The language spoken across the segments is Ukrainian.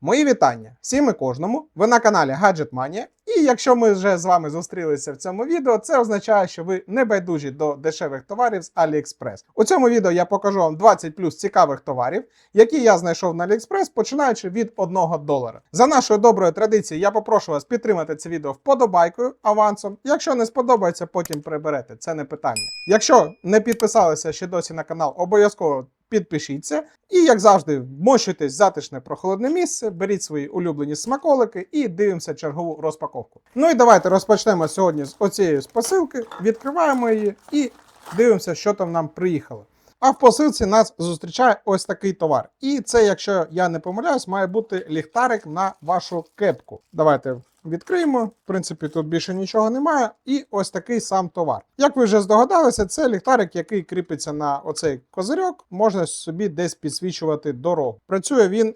Мої вітання всім і кожному. Ви на каналі Gadget Mania. І якщо ми вже з вами зустрілися в цьому відео, це означає, що ви не байдужі до дешевих товарів з AliExpress. У цьому відео я покажу вам 20 плюс цікавих товарів, які я знайшов на AliExpress, починаючи від 1 долара. За нашою доброю традицією, я попрошу вас підтримати це відео вподобайкою авансом. Якщо не сподобається, потім приберете. Це не питання. Якщо не підписалися ще досі на канал, обов'язково підпишіться. І, як завжди, вмощуйтесь в затишне прохолодне місце, беріть свої улюблені смаколики і дивимося чергову розпаковку. Ну і давайте розпочнемо сьогодні з оцієї посилки, відкриваємо її і дивимося, що там нам приїхало. А в посилці нас зустрічає ось такий товар. І це, якщо я не помиляюсь, має бути ліхтарик на вашу кепку. Давайте відкриємо. В принципі, тут більше нічого немає. І ось такий сам товар. Як ви вже здогадалися, це ліхтарик, який кріпиться на оцей козирьок, можна собі десь підсвічувати дорогу. Працює він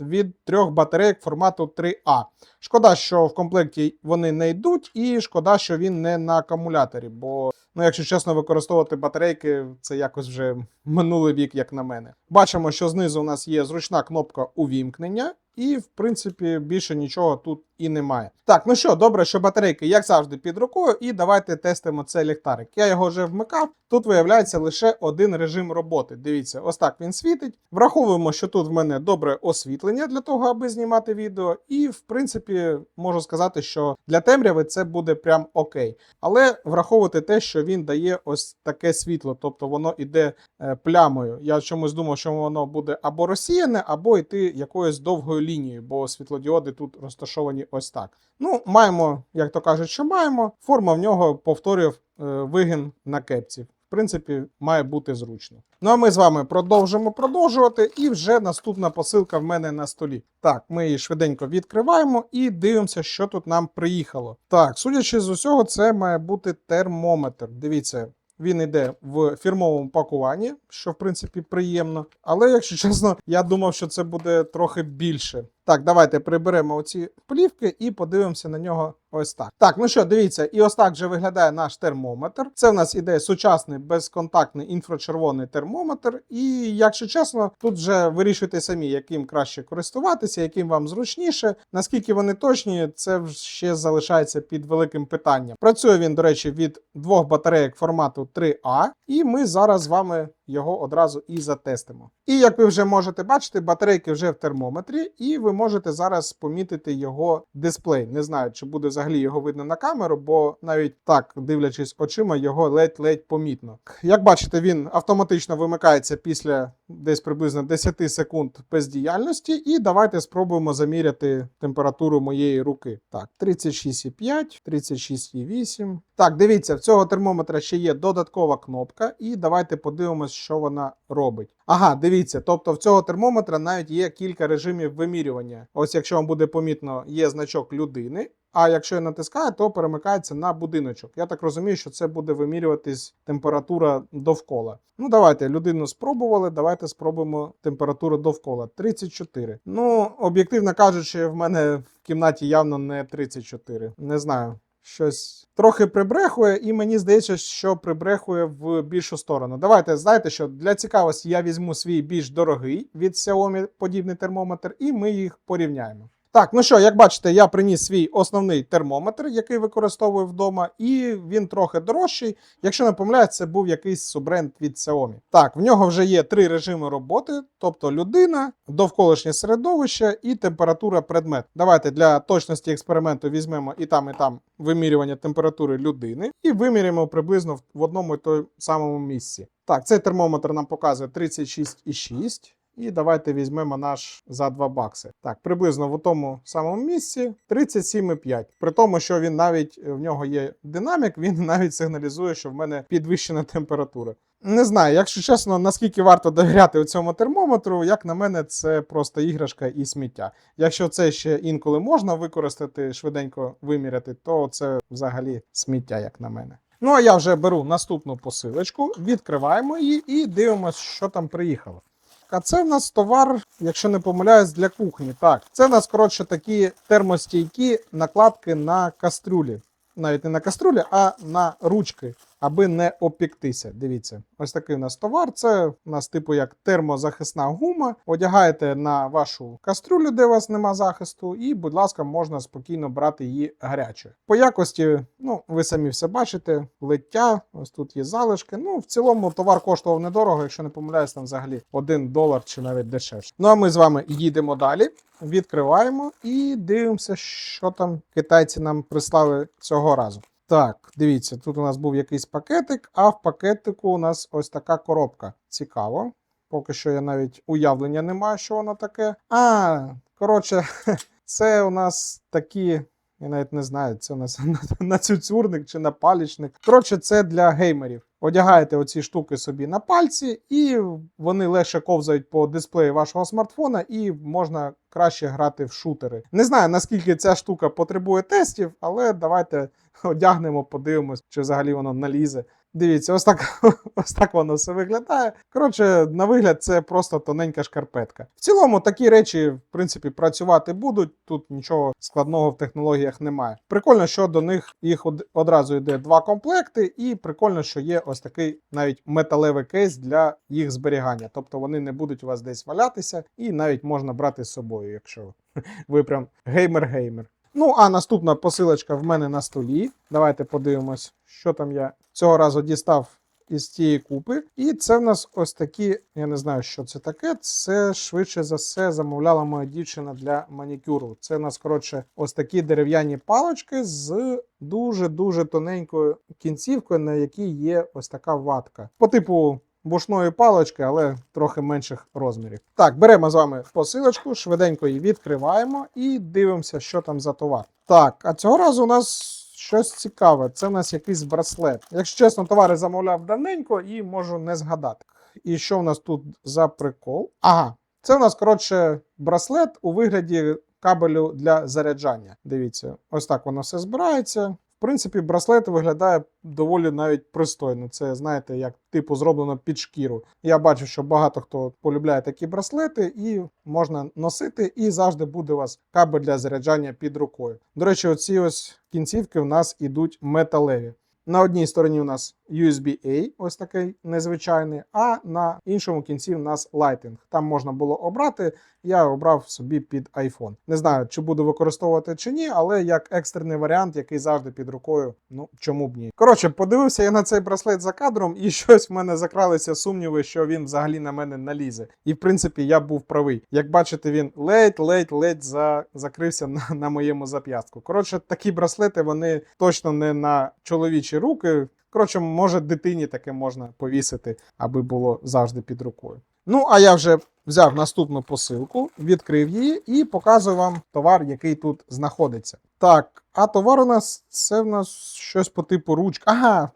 від трьох батарейок формату 3А. Шкода, що в комплекті вони не йдуть, і шкода, що він не на акумуляторі, бо, ну, якщо чесно, використовувати батарейки це якось вже минулий вік, як на мене. Бачимо, що знизу у нас є зручна кнопка увімкнення, і, в принципі, більше нічого тут і немає. Так, ну що, добре, що батарейки, як завжди, під рукою, і давайте тестимо цей ліхтарик. Я його вже вмикав. Тут виявляється лише один режим роботи. Дивіться, ось так він світить. Враховуємо, що тут в мене добре освітлення для того, аби знімати відео. І, в принципі, можу сказати, що для темряви це буде прям окей. Але враховувати те, що він дає ось таке світло, тобто воно іде е, плямою. Я чомусь думав, що воно буде або розсіяне, або йти якоюсь довгою лінією, бо світлодіоди тут розташовані ось так. Ну, маємо, як то кажуть, що маємо. Форма в нього повторює е, вигін на кепці. В принципі, має бути зручно. Ну а ми з вами продовжимо продовжувати. І вже наступна посилка в мене на столі. Так, ми її швиденько відкриваємо і дивимося, що тут нам приїхало. Так, судячи з усього, це має бути термометр. Дивіться. Він йде в фірмовому пакуванні, що в принципі приємно. Але, якщо чесно, я думав, що це буде трохи більше. Так, давайте приберемо оці плівки і подивимося на нього ось так. Так, ну що, дивіться, і ось так же виглядає наш термометр. Це в нас іде сучасний безконтактний інфрачервоний термометр. І, якщо чесно, тут вже вирішуйте самі, яким краще користуватися, яким вам зручніше. Наскільки вони точні, це ще залишається під великим питанням. Працює він, до речі, від двох батарейок формату 3А, і ми зараз з вами його одразу і затестимо. І як ви вже можете бачити, батарейки вже в термометрі, і ви можете зараз помітити його дисплей. Не знаю, чи буде взагалі його видно на камеру, бо навіть так, дивлячись очима, його ледь-ледь помітно. Як бачите, він автоматично вимикається після десь приблизно 10 секунд бездіяльності. І давайте спробуємо заміряти температуру моєї руки. Так, 36,5, 36,8. Так, дивіться, в цього термометра ще є додаткова кнопка, і давайте подивимось, що вона робить. Ага, дивіться, тобто в цього термометра навіть є кілька режимів вимірювання. Ось, якщо вам буде помітно, є значок людини. А якщо я натискаю, то перемикається на будиночок. Я так розумію, що це буде вимірюватись температура довкола. Ну, давайте людину спробували. Давайте спробуємо температуру довкола. 34. Ну, об'єктивно кажучи, в мене в кімнаті явно не 34. Не знаю. Щось трохи прибрехує, і мені здається, що прибрехує в більшу сторону. Давайте знаєте, що для цікавості я візьму свій більш дорогий від Xiaomi подібний термометр, і ми їх порівняємо. Так, ну що, як бачите, я приніс свій основний термометр, який використовую вдома, і він трохи дорожчий. Якщо не помиляюсь, це був якийсь суббренд від Xiaomi. Так, в нього вже є три режими роботи: тобто людина, довколишнє середовище і температура предмет. Давайте для точності експерименту візьмемо і там, і там вимірювання температури людини, і виміряємо приблизно в одному і той самому місці. Так, цей термометр нам показує 36,6. І давайте візьмемо наш за 2 бакси. Так, приблизно в тому самому місці 37,5. При тому, що він навіть в нього є динамік, він навіть сигналізує, що в мене підвищена температура. Не знаю, якщо чесно, наскільки варто довіряти цьому термометру, як на мене, це просто іграшка і сміття. Якщо це ще інколи можна використати, швиденько виміряти, то це взагалі сміття, як на мене. Ну а я вже беру наступну посилочку, відкриваємо її і дивимося, що там приїхало. А це в нас товар, якщо не помиляюсь, для кухні. Так, це в нас коротше такі термостійкі накладки на кастрюлі. Навіть не на кастрюлі, а на ручки аби не опіктися. Дивіться, ось такий у нас товар. Це у нас, типу, як термозахисна гума. Одягаєте на вашу кастрюлю, де у вас нема захисту, і, будь ласка, можна спокійно брати її гарячою. По якості, ну, ви самі все бачите, лиття, ось тут є залишки. Ну, в цілому товар коштував недорого, якщо не помиляюсь, там взагалі 1 долар чи навіть дешевше. Ну а ми з вами їдемо далі. Відкриваємо і дивимося, що там китайці нам прислали цього разу. Так, дивіться, тут у нас був якийсь пакетик, а в пакетику у нас ось така коробка. Цікаво. Поки що я навіть уявлення не маю, що воно таке. А, коротше, це у нас такі. Я навіть не знаю, це у нас на цюцюрник чи на палічник. Коротше, це для геймерів. Одягаєте оці штуки собі на пальці, і вони легше ковзають по дисплею вашого смартфона, і можна краще грати в шутери. Не знаю, наскільки ця штука потребує тестів, але давайте одягнемо, подивимось, чи взагалі воно налізе. Дивіться, ось так, ось так воно все виглядає. Коротше, на вигляд, це просто тоненька шкарпетка. В цілому такі речі, в принципі, працювати будуть. Тут нічого складного в технологіях немає. Прикольно, що до них їх одразу йде два комплекти, і прикольно, що є ось такий навіть металевий кейс для їх зберігання. Тобто вони не будуть у вас десь валятися, і навіть можна брати з собою, якщо ви прям геймер-геймер. Ну, а наступна посилочка в мене на столі. Давайте подивимось, що там я цього разу дістав із цієї купи. І це в нас ось такі, я не знаю, що це таке. Це швидше за все замовляла моя дівчина для манікюру. Це в нас, коротше, ось такі дерев'яні палочки з дуже-дуже тоненькою кінцівкою, на якій є ось така ватка. По типу. Бушної палочки, але трохи менших розмірів. Так, беремо з вами посилочку, швиденько її відкриваємо і дивимося, що там за товар. Так, а цього разу у нас щось цікаве. Це у нас якийсь браслет. Якщо чесно, товари замовляв давненько і можу не згадати. І що у нас тут за прикол? Ага, це у нас, коротше, браслет у вигляді кабелю для заряджання. Дивіться, ось так воно все збирається. В принципі, браслет виглядає доволі навіть пристойно. Це, знаєте, як типу зроблено під шкіру. Я бачу, що багато хто полюбляє такі браслети, і можна носити, і завжди буде у вас кабель для заряджання під рукою. До речі, оці ось кінцівки в нас ідуть металеві. На одній стороні у нас USB-A, ось такий незвичайний, а на іншому кінці у нас Lightning. Там можна було обрати. Я обрав собі під iPhone. Не знаю, чи буду використовувати чи ні, але як екстрений варіант, який завжди під рукою, ну чому б ні. Коротше, подивився я на цей браслет за кадром, і щось в мене закралися сумніви, що він взагалі на мене налізе. І в принципі я був правий. Як бачите, він ледь-ледь-ледь за... закрився на, на моєму зап'ястку. Коротше, такі браслети вони точно не на чоловічі руки. Коротше, може, дитині таке можна повісити, аби було завжди під рукою. Ну, а я вже взяв наступну посилку, відкрив її і показую вам товар, який тут знаходиться. Так, а товар у нас це в нас щось по типу ручка. Ага,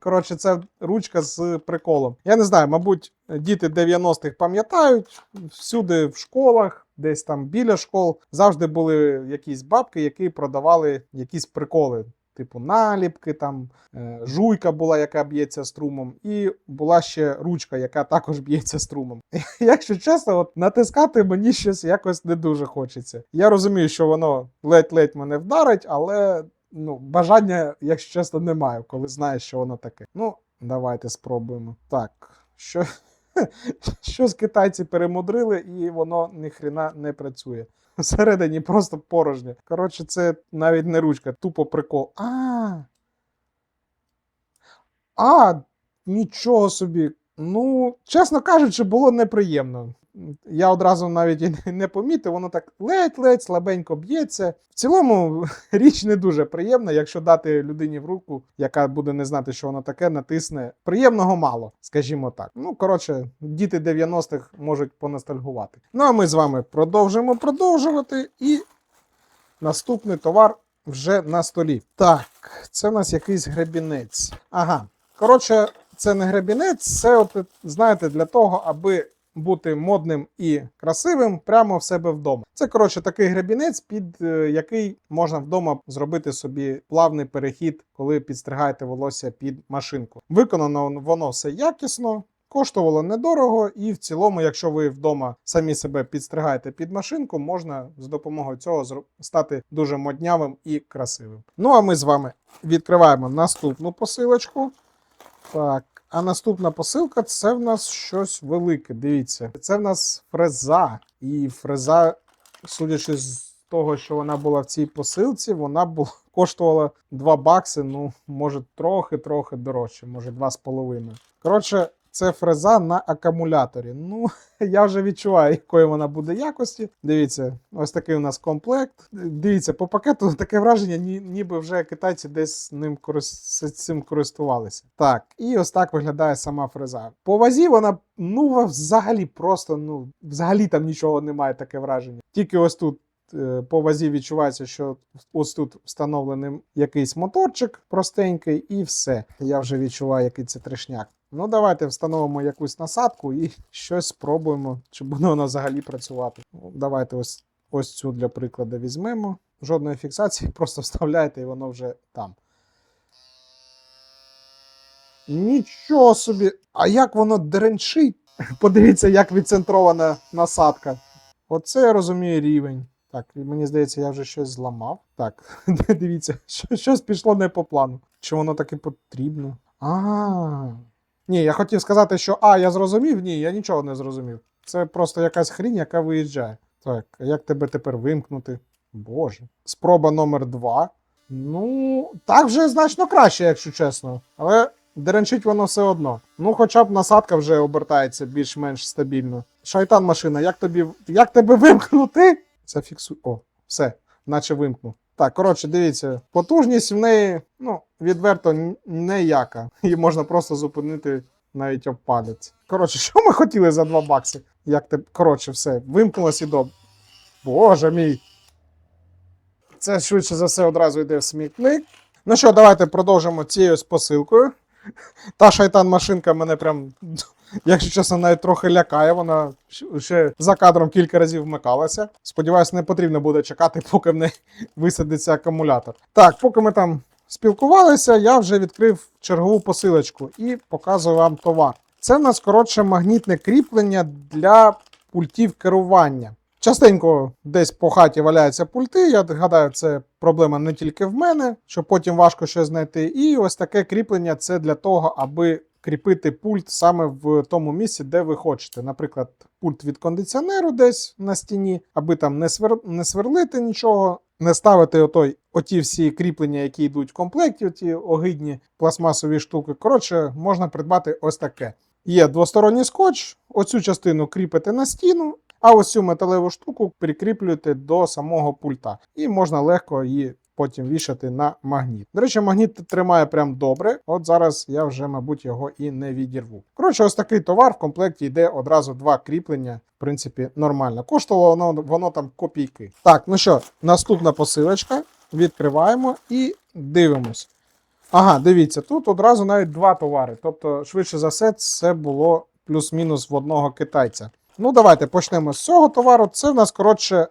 коротше, це ручка з приколом. Я не знаю, мабуть, діти 90-х пам'ятають всюди в школах. Десь там біля школ завжди були якісь бабки, які продавали якісь приколи. Типу наліпки, там е, жуйка була, яка б'ється струмом, і була ще ручка, яка також б'ється струмом. Якщо чесно, от натискати мені щось якось не дуже хочеться. Я розумію, що воно ледь-ледь мене вдарить, але ну, бажання, якщо чесно, немає, коли знаєш, що воно таке. Ну, давайте спробуємо. Так, що, щось китайці перемудрили, і воно ніхрена не працює. Всередині просто порожнє. Коротше, це навіть не ручка, тупо прикол. А. А, нічого собі. Ну, чесно кажучи, було неприємно. Я одразу навіть і не помітив, воно так ледь-ледь слабенько б'ється. В цілому річ не дуже приємна, якщо дати людині в руку, яка буде не знати, що воно таке, натисне. Приємного мало, скажімо так. Ну, коротше, діти 90-х можуть поностальгувати. Ну а ми з вами продовжимо продовжувати. І наступний товар вже на столі. Так, це в нас якийсь гребінець. Ага. Коротше, це не гребінець, це, от, знаєте, для того, аби бути модним і красивим прямо в себе вдома. Це коротше такий гребінець, під е, який можна вдома зробити собі плавний перехід, коли підстригаєте волосся під машинку. Виконано воно все якісно. Коштувало недорого, і в цілому, якщо ви вдома самі себе підстригаєте під машинку, можна з допомогою цього стати дуже моднявим і красивим. Ну а ми з вами відкриваємо наступну посилочку. Так, а наступна посилка це в нас щось велике. Дивіться. Це в нас фреза. І фреза, судячи з того, що вона була в цій посилці, вона була, коштувала 2 бакси, ну, може, трохи-трохи дорожче, може 2,5. Коротше, це фреза на акумуляторі. Ну, я вже відчуваю, якої вона буде якості. Дивіться, ось такий у нас комплект. Дивіться, по пакету таке враження, ні, ніби вже китайці десь ним цим користувалися. Так, і ось так виглядає сама фреза. По вазі вона, ну, взагалі просто, ну, взагалі там нічого немає, таке враження. Тільки ось тут. е, По вазі відчувається, що ось тут встановлений якийсь моторчик простенький, і все. Я вже відчуваю, який це трешняк. Ну, давайте встановимо якусь насадку і щось спробуємо, чи буде воно взагалі працювати. Давайте ось, ось цю для прикладу візьмемо. Жодної фіксації, просто вставляєте і воно вже там. Нічого собі! А як воно деренчить? Подивіться, як відцентрована насадка. Оце я розумію рівень. Так, мені здається, я вже щось зламав. Так, дивіться, щось пішло не по плану. Чи воно таки потрібно? А. Ні, я хотів сказати, що А, я зрозумів. Ні, я нічого не зрозумів. Це просто якась хрінь, яка виїжджає. Так, а як тебе тепер вимкнути? Боже. Спроба номер два. Ну, так вже значно краще, якщо чесно. Але деренчить воно все одно. Ну, хоча б насадка вже обертається більш-менш стабільно. Шайтан машина, як тобі. Як тебе вимкнути? Це Зафіксуй. О, все, наче вимкнув. Так, коротше, дивіться, потужність в неї, ну, відверто ніяка. Її можна просто зупинити навіть об палець. Коротше, що ми хотіли за 2 бакси? Як ти. Коротше, все, вимкнулось і до. Боже мій. Це швидше за все одразу йде в смітник. Ну що, давайте продовжимо цією посилкою. Та шайтан машинка мене прям, якщо чесно, навіть трохи лякає. Вона ще за кадром кілька разів вмикалася. Сподіваюсь, не потрібно буде чекати, поки в неї висадиться акумулятор. Так, поки ми там спілкувалися, я вже відкрив чергову посилочку і показую вам товар. Це в нас коротше магнітне кріплення для пультів керування. Частенько десь по хаті валяються пульти. Я гадаю, це проблема не тільки в мене, що потім важко щось знайти. І ось таке кріплення це для того, аби кріпити пульт саме в тому місці, де ви хочете. Наприклад, пульт від кондиціонеру десь на стіні, аби там не, свер... не сверлити нічого, не ставити отой, оті всі кріплення, які йдуть в комплекті, оті огидні пластмасові штуки. Коротше, можна придбати ось таке. Є двосторонній скотч, оцю частину кріпите на стіну, а ось цю металеву штуку прикріплюєте до самого пульта. І можна легко її потім вішати на магніт. До речі, магніт тримає прям добре. От зараз я вже, мабуть, його і не відірву. Коротше, ось такий товар в комплекті йде одразу два кріплення. В принципі, нормально. Коштувало воно, воно там копійки. Так, ну що, наступна посилочка. Відкриваємо і дивимось. Ага, дивіться, тут одразу навіть два товари. Тобто, швидше за все, це було плюс-мінус в одного китайця. Ну, давайте почнемо з цього товару. Це в нас, коротше,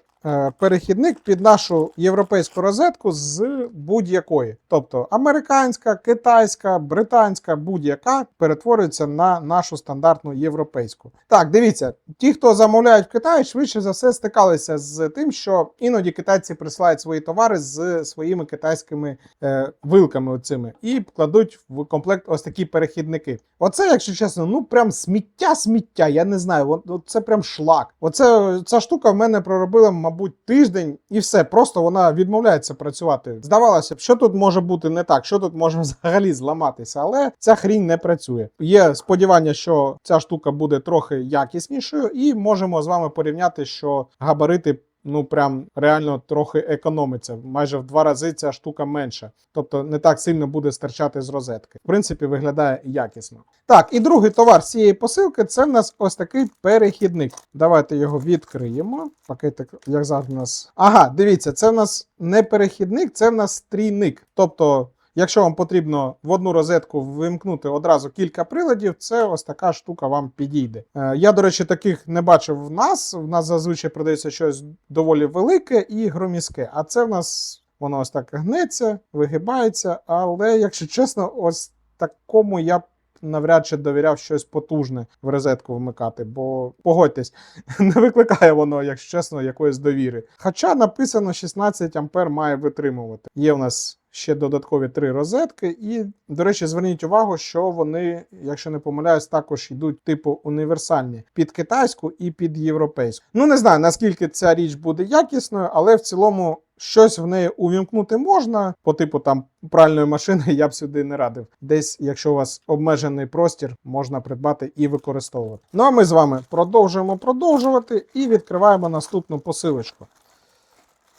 перехідник під нашу європейську розетку з будь-якої. Тобто американська, китайська, британська, будь-яка перетворюється на нашу стандартну європейську. Так, дивіться, ті, хто замовляють в Китаї, швидше за все стикалися з тим, що іноді китайці присилають свої товари з своїми китайськими е, вилками оцими і кладуть в комплект ось такі перехідники. Оце, якщо чесно, ну прям сміття, сміття. Я не знаю, це прям шлак. Оце ця штука в мене проробила, мабуть, тиждень, і все. Просто вона відмовляється працювати. Здавалося б, що тут може бути не так, що тут може взагалі зламатися, але ця хрінь не працює. Є сподівання, що ця штука буде трохи якіснішою, і можемо з вами порівняти, що габарити. Ну, прям реально трохи економиться. Майже в два рази ця штука менша. Тобто не так сильно буде стирчати з розетки. В принципі, виглядає якісно. Так, і другий товар з цієї посилки це в нас ось такий перехідник. Давайте його відкриємо. Пакетик, як завжди, у нас. Ага, дивіться, це в нас не перехідник, це в нас трійник. Тобто. Якщо вам потрібно в одну розетку вимкнути одразу кілька приладів, це ось така штука вам підійде. Е, Я, до речі, таких не бачив в нас. В нас зазвичай продається щось доволі велике і громізке. А це в нас воно ось так гнеться, вигибається. Але, якщо чесно, ось такому я навряд чи довіряв щось потужне в розетку вмикати, бо погодьтесь, не викликає воно, якщо чесно, якоїсь довіри. Хоча написано 16 ампер має витримувати. Є в нас ще додаткові три розетки, і, до речі, зверніть увагу, що вони, якщо не помиляюсь, також йдуть типу універсальні під китайську і під європейську. Ну не знаю наскільки ця річ буде якісною, але в цілому. Щось в неї увімкнути можна, по типу там пральної машини я б сюди не радив. Десь, якщо у вас обмежений простір, можна придбати і використовувати. Ну а ми з вами продовжуємо продовжувати і відкриваємо наступну посилочку.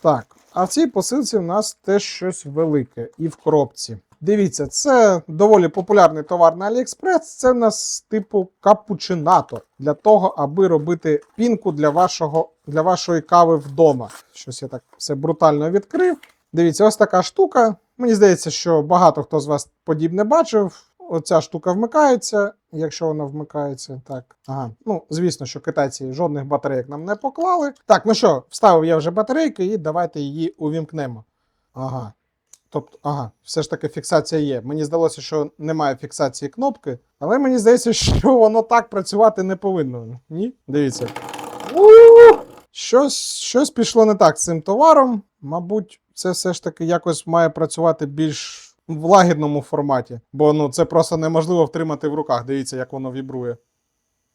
Так, а в цій посилці у нас теж щось велике і в коробці. Дивіться, це доволі популярний товар на AliExpress. Це в нас типу капучинато для того, аби робити пінку для вашого для вашої кави вдома. Щось я так все брутально відкрив. Дивіться, ось така штука. Мені здається, що багато хто з вас подібне бачив. Оця штука вмикається, якщо вона вмикається, так. Ага. Ну, звісно, що китайці жодних батарейок нам не поклали. Так, ну що, вставив я вже батарейки і давайте її увімкнемо. Ага. Тобто, ага, все ж таки фіксація є. Мені здалося, що немає фіксації кнопки, але мені здається, що воно так працювати не повинно. Ні? Дивіться. Щось, щось пішло не так з цим товаром. Мабуть, це все ж таки якось має працювати більш в лагідному форматі, бо ну, це просто неможливо втримати в руках. Дивіться, як воно вібрує.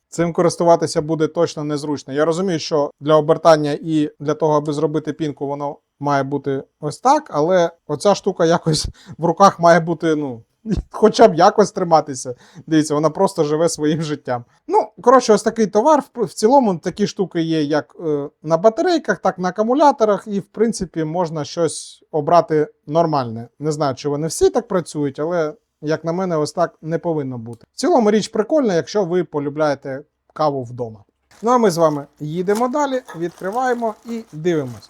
Цим користуватися буде точно незручно. Я розумію, що для обертання і для того, аби зробити пінку, воно має бути ось так, але оця штука якось в руках має бути, ну, хоча б якось триматися. Дивіться, вона просто живе своїм життям. Ну, коротше, ось такий товар. В, цілому такі штуки є як е, на батарейках, так на акумуляторах, і в принципі можна щось обрати нормальне. Не знаю, чи вони всі так працюють, але. Як на мене, ось так не повинно бути. В цілому річ прикольна, якщо ви полюбляєте каву вдома. Ну а ми з вами їдемо далі, відкриваємо і дивимось.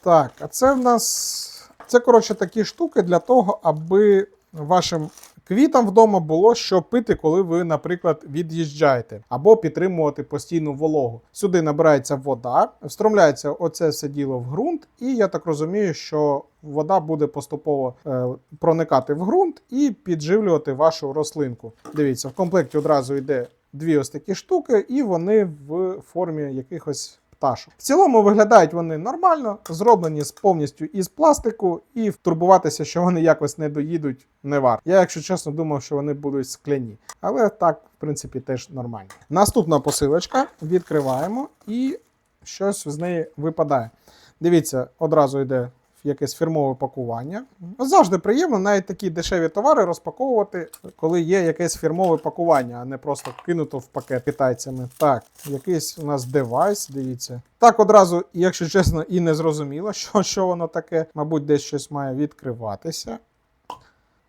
Так, а це в нас. Це, коротше, такі штуки для того, аби вашим квітам вдома було що пити, коли ви, наприклад, від'їжджаєте, або підтримувати постійну вологу. Сюди набирається вода, встромляється оце все діло в ґрунт, і я так розумію, що вода буде поступово е, проникати в ґрунт і підживлювати вашу рослинку. Дивіться, в комплекті одразу йде дві ось такі штуки, і вони в формі якихось пташок. В цілому виглядають вони нормально, зроблені з повністю із пластику, і турбуватися, що вони якось не доїдуть, не варто. Я, якщо чесно, думав, що вони будуть скляні. Але так, в принципі, теж нормально. Наступна посилочка відкриваємо і щось з неї випадає. Дивіться, одразу йде якесь фірмове пакування. Завжди приємно навіть такі дешеві товари розпаковувати, коли є якесь фірмове пакування, а не просто кинуто в пакет китайцями. Так, якийсь у нас девайс, дивіться. Так одразу, якщо чесно, і не зрозуміло, що, що воно таке. Мабуть, десь щось має відкриватися.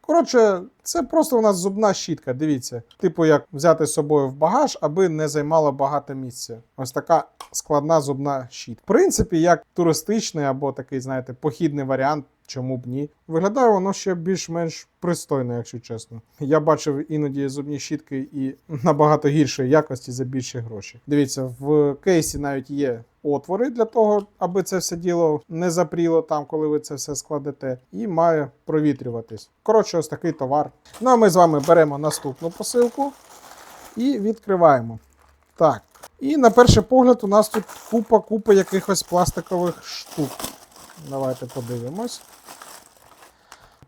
Коротше, це просто у нас зубна щітка, дивіться. Типу, як взяти з собою в багаж, аби не займало багато місця. Ось така складна зубна щітка. В принципі, як туристичний або такий, знаєте, похідний варіант. Чому б ні? Виглядає воно ще більш-менш пристойно, якщо чесно. Я бачив іноді зубні щітки і набагато гіршої якості за більші гроші. Дивіться, в кейсі навіть є отвори для того, аби це все діло не запріло там, коли ви це все складете, і має провітрюватись. Коротше, ось такий товар. Ну а ми з вами беремо наступну посилку і відкриваємо. Так. І на перший погляд у нас тут купа-купа якихось пластикових штук. Давайте подивимось.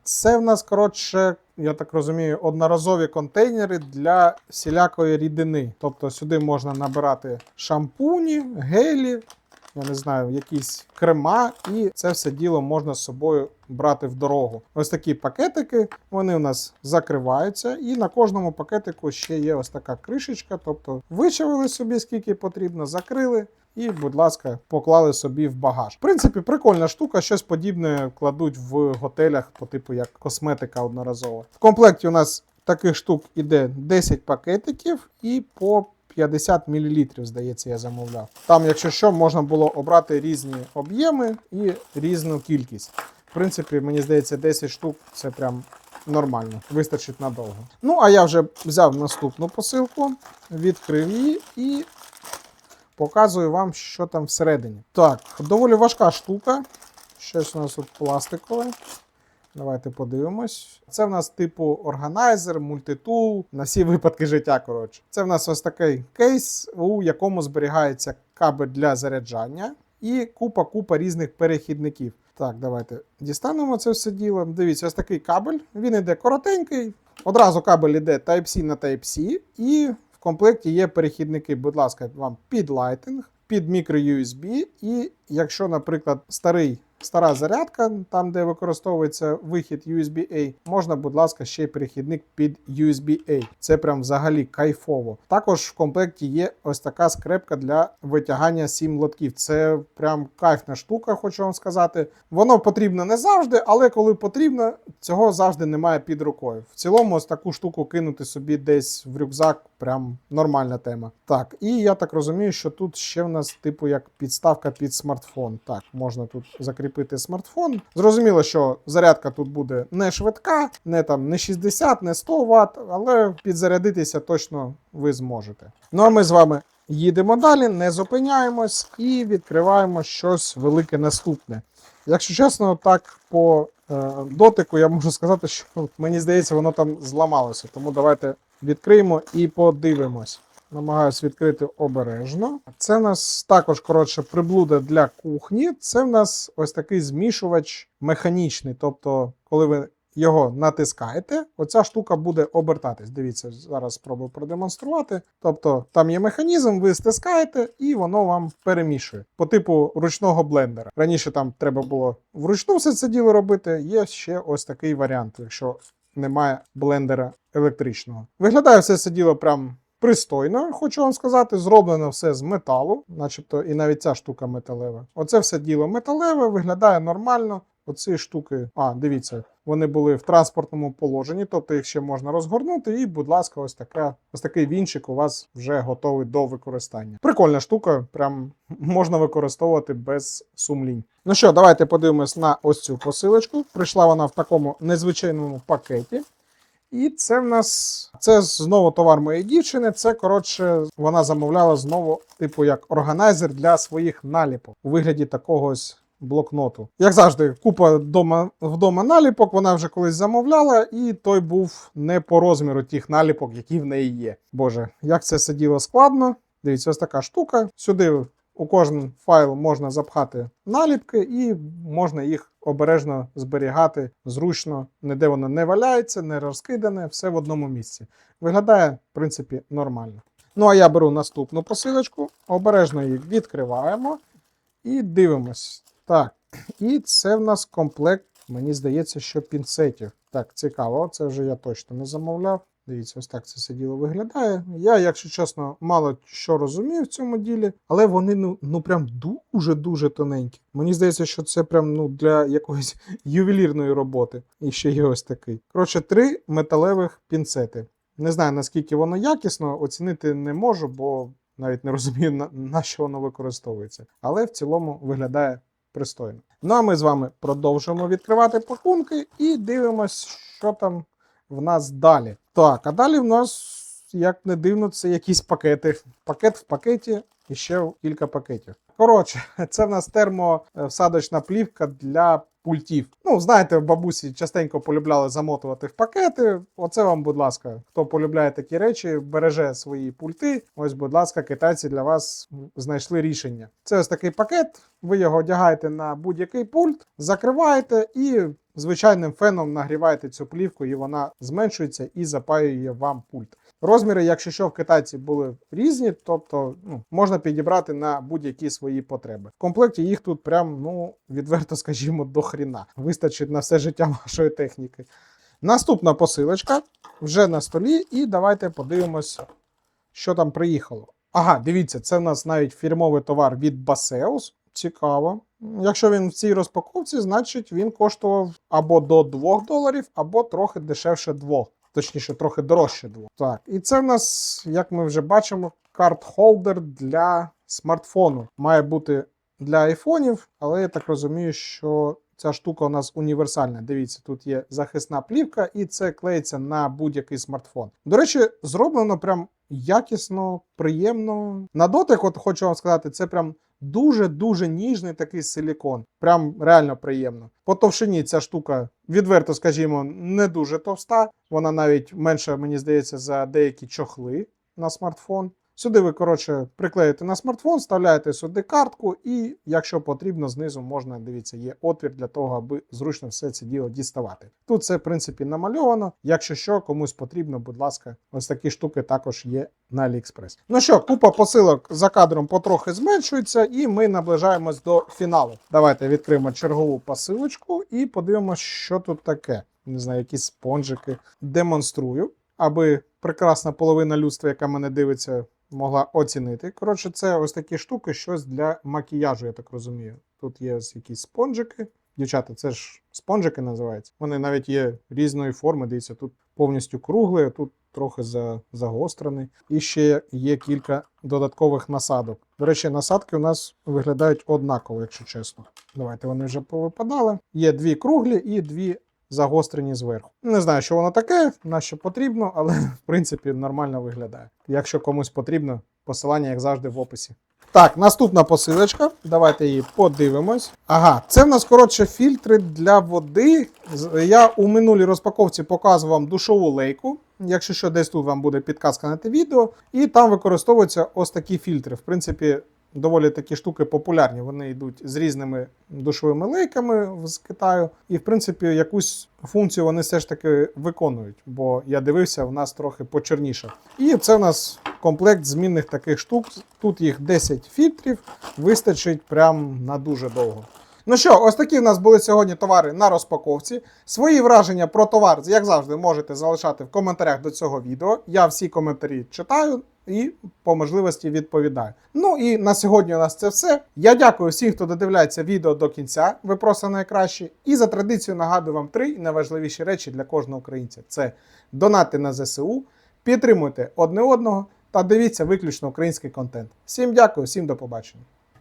Це в нас, коротше, я так розумію, одноразові контейнери для всілякої рідини. Тобто сюди можна набирати шампуні, гелі, я не знаю, якісь крема, і це все діло можна з собою брати в дорогу. Ось такі пакетики, вони у нас закриваються, і на кожному пакетику ще є ось така кришечка. Тобто вичавили собі скільки потрібно, закрили. І, будь ласка, поклали собі в багаж. В принципі, прикольна штука, щось подібне кладуть в готелях, по типу як косметика одноразова. В комплекті у нас таких штук іде 10 пакетиків і по 50 мл, здається, я замовляв. Там, якщо що, можна було обрати різні об'єми і різну кількість. В принципі, мені здається, 10 штук це прям нормально, вистачить надовго. Ну, а я вже взяв наступну посилку, відкрив її і показую вам, що там всередині. Так, доволі важка штука. Щось у нас тут пластикове. Давайте подивимось. Це в нас типу органайзер, мультитул на всі випадки життя. Коротше, це в нас ось такий кейс, у якому зберігається кабель для заряджання і купа-купа різних перехідників. Так, давайте дістанемо це все діло. Дивіться, ось такий кабель. Він іде коротенький. Одразу кабель іде Type-C на Type-C, і в комплекті є перехідники, будь ласка, вам під Lightning, під microUSB, і якщо, наприклад, старий. Стара зарядка, там де використовується вихід USB-A, можна, будь ласка, ще й перехідник під USB-A. Це прям взагалі кайфово. Також в комплекті є ось така скрепка для витягання сім лотків. Це прям кайфна штука, хочу вам сказати. Воно потрібно не завжди, але коли потрібно, цього завжди немає під рукою. В цілому, ось таку штуку кинути собі десь в рюкзак, прям нормальна тема. Так, і я так розумію, що тут ще в нас, типу, як підставка під смартфон. Так, можна тут закріпити смартфон. Зрозуміло, що зарядка тут буде не швидка, не там не 60, не 100 Вт, але підзарядитися точно ви зможете. Ну а ми з вами їдемо далі, не зупиняємось і відкриваємо щось велике наступне. Якщо чесно, так по е, дотику я можу сказати, що мені здається, воно там зламалося. Тому давайте відкриємо і подивимось. Намагаюсь відкрити обережно. Це в нас також коротше приблуда для кухні. Це в нас ось такий змішувач механічний. Тобто, коли ви його натискаєте, оця штука буде обертатись. Дивіться, зараз спробую продемонструвати. Тобто там є механізм, ви стискаєте, і воно вам перемішує по типу ручного блендера. Раніше там треба було вручну все це діло робити. Є ще ось такий варіант, якщо немає блендера електричного. Виглядає все це діло прям. Пристойно, хочу вам сказати, зроблено все з металу, начебто і навіть ця штука металева. Оце все діло металеве, виглядає нормально. Оці штуки, а дивіться, вони були в транспортному положенні, тобто їх ще можна розгорнути, і, будь ласка, ось така, ось такий вінчик у вас вже готовий до використання. Прикольна штука, прям можна використовувати без сумлінь. Ну що, давайте подивимось на ось цю посилочку. Прийшла вона в такому незвичайному пакеті. І це в нас це знову товар моєї дівчини. Це коротше, вона замовляла знову, типу, як органайзер для своїх наліпок у вигляді такого ось блокноту. Як завжди, купа вдома, вдома наліпок. Вона вже колись замовляла, і той був не по розміру тих наліпок, які в неї є. Боже, як це все діло складно. Дивіться, ось така штука. Сюди у кожен файл можна запхати наліпки, і можна їх обережно зберігати зручно, ніде воно не валяється, не розкидане, все в одному місці. Виглядає, в принципі, нормально. Ну, а я беру наступну посилочку, обережно її відкриваємо і дивимось. Так, і це в нас комплект, мені здається, що пінцетів. Так, цікаво, це вже я точно не замовляв. Дивіться, ось так це все діло виглядає. Я, якщо чесно, мало що розумію в цьому ділі, але вони ну, ну прям дуже-дуже тоненькі. Мені здається, що це прям ну, для якоїсь ювелірної роботи. І ще є ось такий. Коротше, три металевих пінцети. Не знаю, наскільки воно якісно, оцінити не можу, бо навіть не розумію, на, на що воно використовується. Але в цілому виглядає пристойно. Ну а ми з вами продовжуємо відкривати пакунки і дивимось, що там в нас далі. Так, а далі в нас, як не дивно, це якісь пакети. Пакет в пакеті і ще кілька пакетів. Коротше, це в нас термовсадочна плівка для пультів. Ну, знаєте, бабусі частенько полюбляли замотувати в пакети. Оце вам, будь ласка, хто полюбляє такі речі, береже свої пульти. Ось, будь ласка, китайці для вас знайшли рішення. Це ось такий пакет. Ви його одягаєте на будь-який пульт, закриваєте і звичайним феном нагріваєте цю плівку, і вона зменшується і запаює вам пульт. Розміри, якщо що в китайці були різні, тобто ну, можна підібрати на будь-які свої потреби. В комплекті їх тут прям, ну, відверто скажімо, до хріна. Вистачить на все життя вашої техніки. Наступна посилочка вже на столі, і давайте подивимось, що там приїхало. Ага, дивіться, це в нас навіть фірмовий товар від Baseus. Цікаво. Якщо він в цій розпаковці, значить він коштував або до 2 доларів, або трохи дешевше 2. Точніше, трохи дорожче двох. Так, і це в нас, як ми вже бачимо, карт-холдер для смартфону. Має бути для айфонів, але я так розумію, що ця штука у нас універсальна. Дивіться, тут є захисна плівка, і це клеїться на будь-який смартфон. До речі, зроблено прям якісно, приємно. На дотик, от хочу вам сказати, це прям дуже-дуже ніжний такий силікон. Прям реально приємно. По товщині ця штука, відверто скажімо, не дуже товста. Вона навіть менша, мені здається, за деякі чохли на смартфон. Сюди ви, коротше, приклеїте на смартфон, вставляєте сюди картку, і, якщо потрібно, знизу можна, дивіться, є отвір для того, аби зручно все це діло діставати. Тут це, в принципі, намальовано. Якщо що, комусь потрібно, будь ласка, ось такі штуки також є на AliExpress. Ну що, купа посилок за кадром потрохи зменшується, і ми наближаємось до фіналу. Давайте відкриємо чергову посилочку і подивимося, що тут таке. Не знаю, якісь спонжики. Демонструю, аби прекрасна половина людства, яка мене дивиться, могла оцінити. Коротше, це ось такі штуки, щось для макіяжу, я так розумію. Тут є якісь спонжики. Дівчата, це ж спонжики називаються. Вони навіть є різної форми. Дивіться, тут повністю круглий, а тут трохи за, загострений. І ще є кілька додаткових насадок. До речі, насадки у нас виглядають однаково, якщо чесно. Давайте вони вже повипадали. Є дві круглі і дві загострені зверху. Не знаю, що воно таке, на що потрібно, але в принципі нормально виглядає. Якщо комусь потрібно, посилання, як завжди, в описі. Так, наступна посилочка. Давайте її подивимось. Ага, це в нас коротше фільтри для води. Я у минулій розпаковці показував вам душову лейку. Якщо що, десь тут вам буде підказка на те відео. І там використовуються ось такі фільтри. В принципі, доволі такі штуки популярні. Вони йдуть з різними душовими лейками з Китаю. І, в принципі, якусь функцію вони все ж таки виконують. Бо я дивився, в нас трохи почерніше. І це в нас комплект змінних таких штук. Тут їх 10 фільтрів, вистачить прям на дуже довго. Ну що, ось такі в нас були сьогодні товари на розпаковці. Свої враження про товар, як завжди, можете залишати в коментарях до цього відео. Я всі коментарі читаю і по можливості відповідаю. Ну і на сьогодні у нас це все. Я дякую всім, хто додивляється відео до кінця. Ви просто найкращі. І за традицією нагадую вам три найважливіші речі для кожного українця: це донати на ЗСУ, підтримуйте одне одного та дивіться виключно український контент. Всім дякую, всім до побачення.